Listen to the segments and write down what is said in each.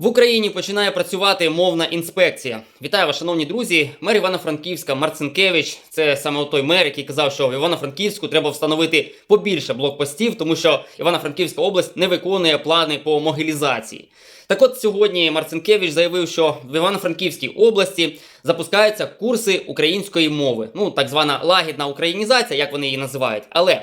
В Україні починає працювати мовна інспекція. Вітаю вас, шановні друзі. Мер Івано-Франківська Марцинкевич. Це саме той мер, який казав, що в Івано-Франківську треба встановити побільше блокпостів, тому що Івано-Франківська область не виконує плани по могилізації. Так от сьогодні Марцинкевич заявив, що в Івано-Франківській області запускаються курси української мови. Ну, так звана лагідна українізація, як вони її називають. Але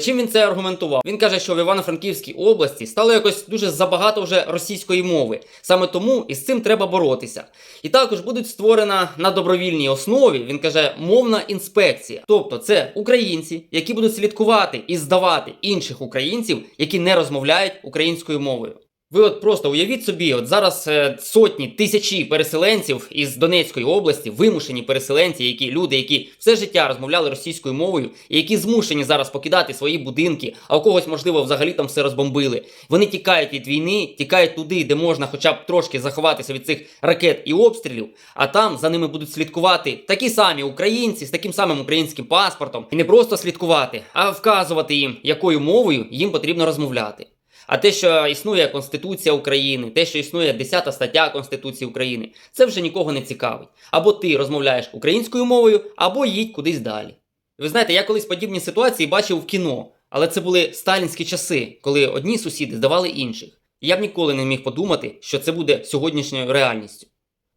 Чим він це аргументував? Він каже, що в Івано-Франківській області стало якось дуже забагато вже російської мови. Саме тому із цим треба боротися. І також будуть створена на добровільній основі, він каже, мовна інспекція. Тобто це українці, які будуть слідкувати і здавати інших українців, які не розмовляють українською мовою. Ви от просто уявіть собі, от зараз е, сотні тисячі переселенців із Донецької області, вимушені переселенці, які люди, які все життя розмовляли російською мовою, і які змушені зараз покидати свої будинки, а у когось, можливо, взагалі там все розбомбили. Вони тікають від війни, тікають туди, де можна хоча б трошки заховатися від цих ракет і обстрілів, а там за ними будуть слідкувати такі самі українці з таким самим українським паспортом, і не просто слідкувати, а вказувати їм, якою мовою їм потрібно розмовляти. А те, що існує Конституція України, те, що існує 10 стаття Конституції України, це вже нікого не цікавить. Або ти розмовляєш українською мовою, або їдь кудись далі. Ви знаєте, я колись подібні ситуації бачив в кіно, але це були сталінські часи, коли одні сусіди здавали інших. Я б ніколи не міг подумати, що це буде сьогоднішньою реальністю.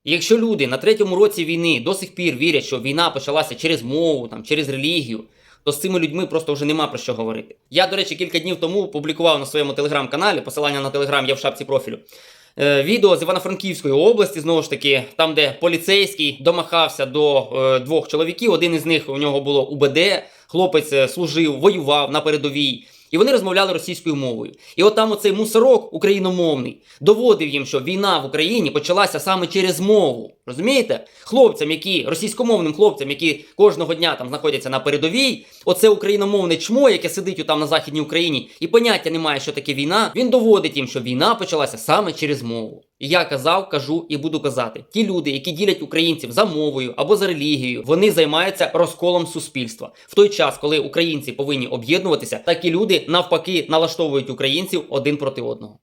І якщо люди на третьому році війни до сих пір вірять, що війна почалася через мову, там, через релігію, то з цими людьми просто вже нема про що говорити. Я, до речі, кілька днів тому публікував на своєму телеграм-каналі, посилання на телеграм є в шапці профілю. е, Відео з Івано-Франківської області, знову ж таки, там, де поліцейський домахався до е, двох чоловіків. Один із них у нього було УБД, хлопець е, служив, воював на передовій. І вони розмовляли російською мовою. І от там оцей мусорок україномовний доводив їм, що війна в Україні почалася саме через мову. Розумієте? Хлопцям, які російськомовним хлопцям, які кожного дня там знаходяться на передовій, оце україномовне чмо, яке сидить там на західній Україні, і поняття немає, що таке війна. Він доводить їм, що війна почалася саме через мову. Я казав, кажу і буду казати: ті люди, які ділять українців за мовою або за релігією, вони займаються розколом суспільства. В той час, коли українці повинні об'єднуватися, такі люди навпаки налаштовують українців один проти одного.